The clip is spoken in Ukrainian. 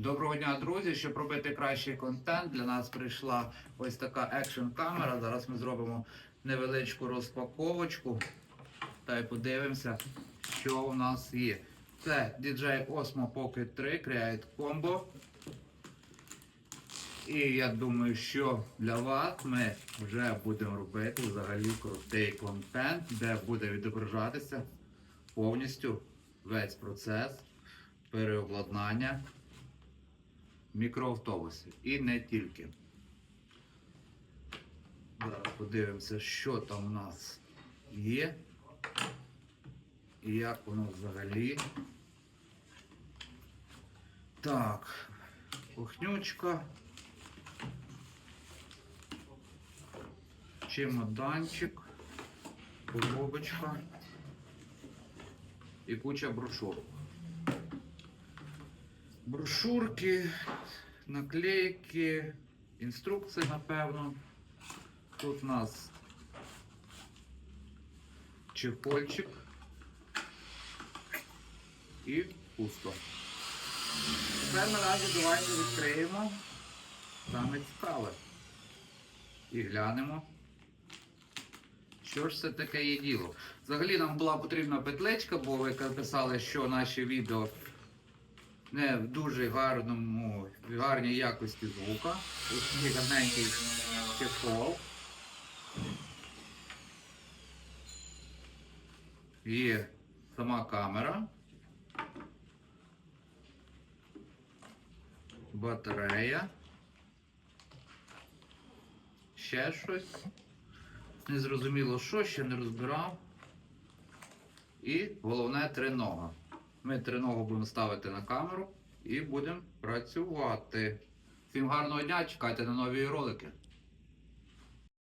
Доброго дня, друзі! Щоб робити кращий контент, для нас прийшла ось така екшн камера. Зараз ми зробимо невеличку розпаковочку та й подивимося, що у нас є. Це DJI Osmo Pocket 3 Create Combo. І я думаю, що для вас ми вже будемо робити взагалі крутий контент, де буде відображатися повністю весь процес переобладнання мікроавтобусів. І не тільки. Зараз подивимося, що там у нас є. І як воно взагалі. Так, кухнючка. Чемоданчик, коробочка і куча брошурок. Брошурки, наклейки, інструкції, напевно. Тут у нас чехольчик і пусто. Тепер наразі давайте відкриємо саме цікаве. І глянемо. Що ж це таке є діло? Взагалі нам була потрібна петличка, бо ви писали, що наші відео не в дуже гарному, гарній якості звука. Ось такий гарненький чехол. Є сама камера. Батарея. Ще щось. Незрозуміло що, ще не розбирав. І головне тринога. Ми триногу будемо ставити на камеру і будемо працювати. Всім гарного дня, чекайте на нові ролики.